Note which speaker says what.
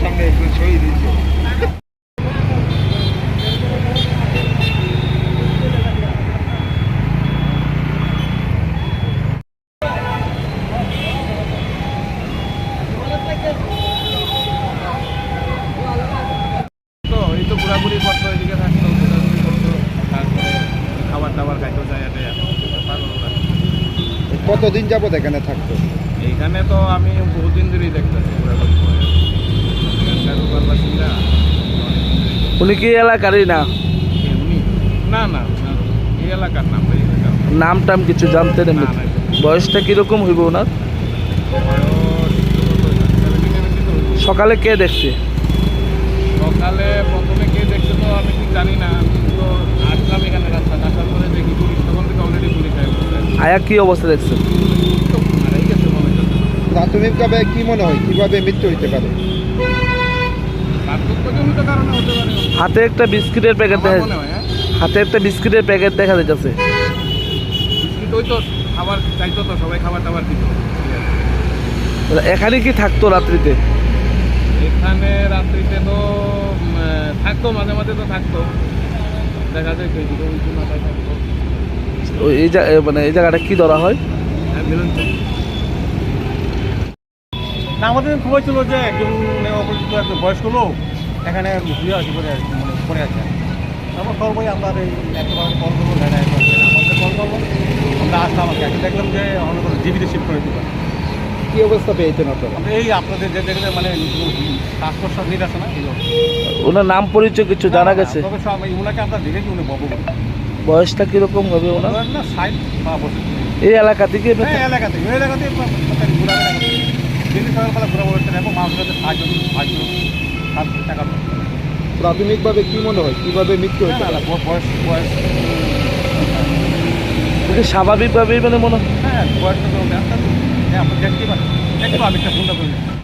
Speaker 1: সামনে একটু ছড়িয়ে দিয়েছে। কতদিন যাবত এখানে থাকতো
Speaker 2: এইখানে তো আমি বহুদিন ধরেই দেখতেছি।
Speaker 3: উনি কি এলাকারই না
Speaker 2: এমনি না না না, এই এলাকার নাম এই এলাকার
Speaker 3: নাম টাম কিছু জানতেন এমনি
Speaker 2: না, না।
Speaker 3: বয়সটা কীরকম হইব ওনার। সকালে কে দেখছে
Speaker 2: সকালে প্রথমে কে দেখছে তো আমি ঠিক জানি না আমি তো আসলাম এখানে রাস্তা আসার পরে দেখি পুলিশ তখন থেকে অলরেডি পুলিশ আয় বসে আছে।
Speaker 3: আয়া কি অবস্থা দেখছেন?
Speaker 2: তো হারাই গেছে
Speaker 1: প্রাথমিকভাবে কি মনে হয়? কীভাবে মৃত্যু হইতে পারে?
Speaker 2: হাতে
Speaker 3: একটা বিস্কিটের প্যাকেট দেখা
Speaker 2: হয় হ্যাঁ।
Speaker 3: হাতে একটা বিস্কিটের প্যাকেট দেখা যাচ্ছে
Speaker 2: বিস্কিট ওই তো খাবার চাইতো তো সবাই খাবার টাবার দিত।
Speaker 3: এখানে কি থাকতো রাত্রিতে?
Speaker 2: এখানে রাত্রিতে তো থাকতো মাঝে মাঝে তো থাকতো। দেখা যায় থাকতো।
Speaker 3: এই মানে এই জায়গাটা কি ধরা হয়?
Speaker 4: না আমাদের খবর ছিল যে একজন অপরিচিত একজন বয়স্ক লোক এখানে শুয়ে আছে পরে আছে মানে পড়ে আছে। আমরা এই একবার কল করব আমাদের কল করব। আমরা আসলাম দেখলাম যে অন্য কোনো জীবিত শিফট করে দিল।
Speaker 1: কি অবস্থা পেয়েছেন আপনারা?
Speaker 4: এই আপনাদের যে দেখলে মানে শ্বাস না এই
Speaker 3: ওনার নাম পরিচয় কিছু জানা গেছে?
Speaker 4: তবে আমি উনাকে আমরা দেখেছি উনি বব
Speaker 3: বয়সটা কীরকম হবে ওনার? এই এলাকা থেকে
Speaker 4: হ্যাঁ সাহায্য সাহায্য সাত টাকা
Speaker 1: প্রাথমিকভাবে কি মনে হয়? কীভাবে মৃত্যু
Speaker 4: না, বয়স বয়স
Speaker 3: স্বাভাবিকভাবেই মানে মনে হয়?
Speaker 4: হ্যাঁ বয়সটা হ্যাঁ দেখতে একটু ফোনটা করে